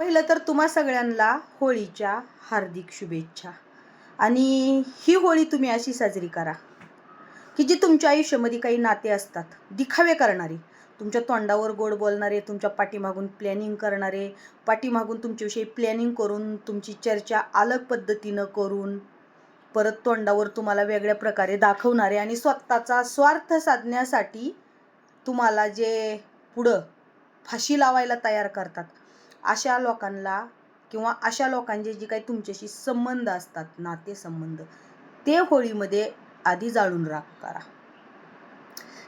पहिलं तर तुम्हा सगळ्यांना होळीच्या हार्दिक शुभेच्छा. आणि ही होळी तुम्ही अशी साजरी करा की जी तुमच्या आयुष्यामध्ये काही नाते असतात दिखावे करणारे. तुमच्या तोंडावर गोड बोलणारे तुमच्या पाठीमागून प्लॅनिंग करणारे पाठीमागून तुमच्याविषयी प्लॅनिंग करून तुमची चर्चा अलग पद्धतीनं करून परत तोंडावर तुम्हाला वेगळ्या प्रकारे दाखवणारे आणि स्वतःचा स्वार्थ साधण्यासाठी तुम्हाला जे पुढं फाशी लावायला तयार करतात अशा लोकांना किंवा अशा लोकांचे जे काही तुमच्याशी संबंध असतात नातेसंबंध ते होळीमध्ये आधी जाळून राख करा.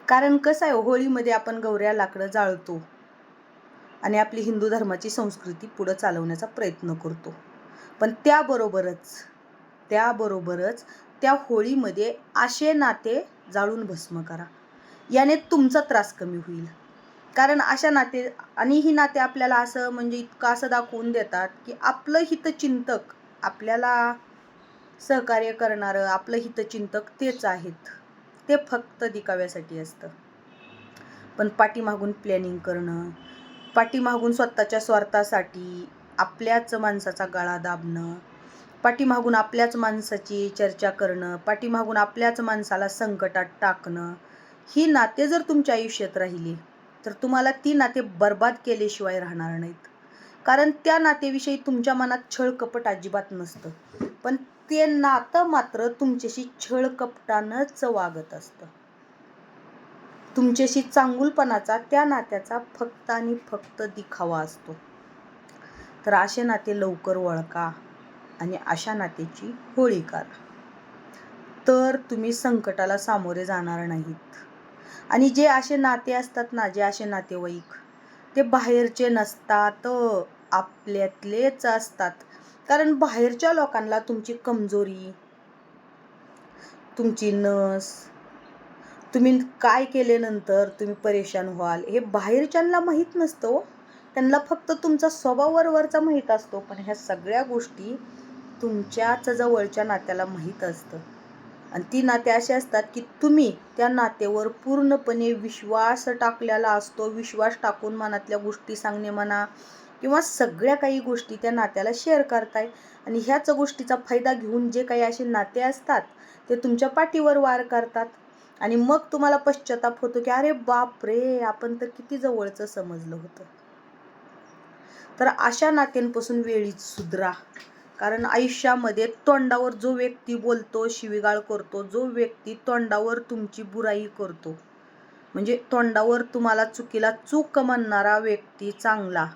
कारण कसं आहे होळीमध्ये आपण गौऱ्या लाकडं जाळतो आणि आपली हिंदू धर्माची संस्कृती पुढं चालवण्याचा प्रयत्न करतो. पण त्याबरोबरच त्याबरोबरच त्या होळीमध्ये असे नाते जाळून भस्म करा. याने तुमचा त्रास कमी होईल. कारण अशा नाते आणि ही नाते आपल्याला असं म्हणजे इतकं असं दाखवून देतात की आपलं हितचिंतक आपल्याला सहकार्य करणारं आपलं हितचिंतक तेच आहेत. ते फक्त दिकाव्यासाठी असतं. पण पाठीमागून प्लॅनिंग करणं पाठीमागून स्वतःच्या स्वार्थासाठी आपल्याच माणसाचा गळा दाबणं पाठीमागून आपल्याच माणसाची चर्चा करणं पाठीमागून आपल्याच माणसाला संकटात टाकणं ही नाते जर तुमच्या आयुष्यात राहिली तर तुम्हाला ती नाते बर्बाद केल्याशिवाय राहणार नाहीत. कारण त्या नातेविषयी तुमच्या मनात छळ कपट अजिबात नसतं. पण ते नातं मात्र तुमच्याशी छळ कपटानंच वागत असतं. तुमच्याशी चांगुलपणाचा त्या नात्याचा फक्त आणि फक्त दिखावा असतो. तर असे नाते लवकर वळका आणि अशा नात्याची होळी करा. तर तुम्ही संकटाला सामोरे जाणार नाहीत. आणि जे असे नाते असतात ना जे असे नातेवाईक ते बाहेरचे नसतात आपल्यातलेच असतात. कारण बाहेरच्या लोकांना तुमची कमजोरी तुमची नस तुम्ही काय केल्यानंतर तुम्ही परेशान व्हाल हे बाहेरच्यांना माहीत नसतं हो. त्यांना फक्त तुमचा स्वभाव वरवरचा माहीत असतो पण ह्या सगळ्या गोष्टी तुमच्याच जवळच्या नात्याला माहीत असतं. आणि ती नाते असे असतात की तुम्ही त्या नातेवर पूर्णपणे विश्वास टाकलेला असतो. विश्वास टाकून मनातल्या गोष्टी सांगणे म्हणा किंवा सगळ्या काही गोष्टी त्या नात्याला शेअर करताय. आणि ह्याच गोष्टीचा फायदा घेऊन जे काही असे नाते असतात ते तुमच्या पाठीवर वार करतात. आणि मग तुम्हाला पश्चाताप होतो की अरे बाप रे आपण तर किती जवळचं समजलं होतं. तर अशा नात्यांपासून वेळीच सुधरा. कारण आयुष्यामध्ये तोंडावर जो व्यक्ती बोलतो शिवीगाळ करतो जो व्यक्ती तोंडावर तुमची बुराई करतो. म्हणजे तोंडावर तुम्हाला चुकीला चूक म्हणणारा व्यक्ती चांगला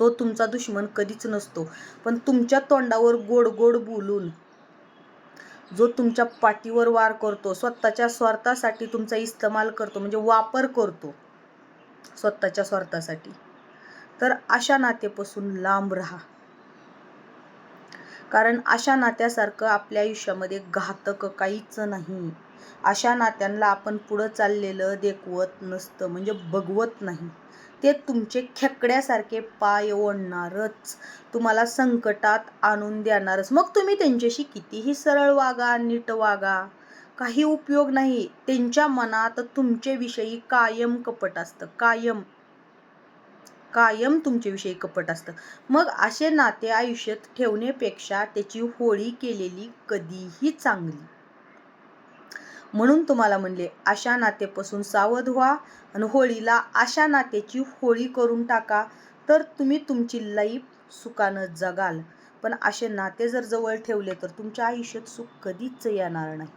तो तुमचा दुश्मन कधीच नसतो. पण तुमच्या तोंडावर गोड गोड बोलून जो तुमच्या पाठीवर वार करतो स्वतःच्या स्वार्थासाठी तुमचा इस्तेमाल करतो म्हणजे वापर करतो स्वतःच्या स्वार्थासाठी तर अशा नातेपासून लांब राहा. कारण अशा नात्यासारखं आपल्या आयुष्यामध्ये घातक काहीच नाही. अशा नात्यांना आपण पुढं चाललेलं देखवत नसतं म्हणजे बघवत नाही. ते तुमचे खेकड्यासारखे पाय ओढणारच तुम्हाला संकटात आणून देणारच. मग तुम्ही त्यांच्याशी कितीही सरळ वागा नीट वागा. काही उपयोग नाही. त्यांच्या मनात तुमच्याविषयी कायम कपट असतं. कायम. कायम तुमच्याविषयी कपट असतं. मग असे नाते आयुष्यात ठेवण्यापेक्षा त्याची होळी केलेली कधीही चांगली. म्हणून तुम्हाला म्हणले अशा नातेपासून सावध व्हा आणि होळीला अशा नात्याची होळी करून टाका तर तुम्ही तुमची लाईफ सुखानं जगाल. पण असे नाते जर जवळ ठेवले तर तुमच्या आयुष्यात सुख कधीच येणार नाही.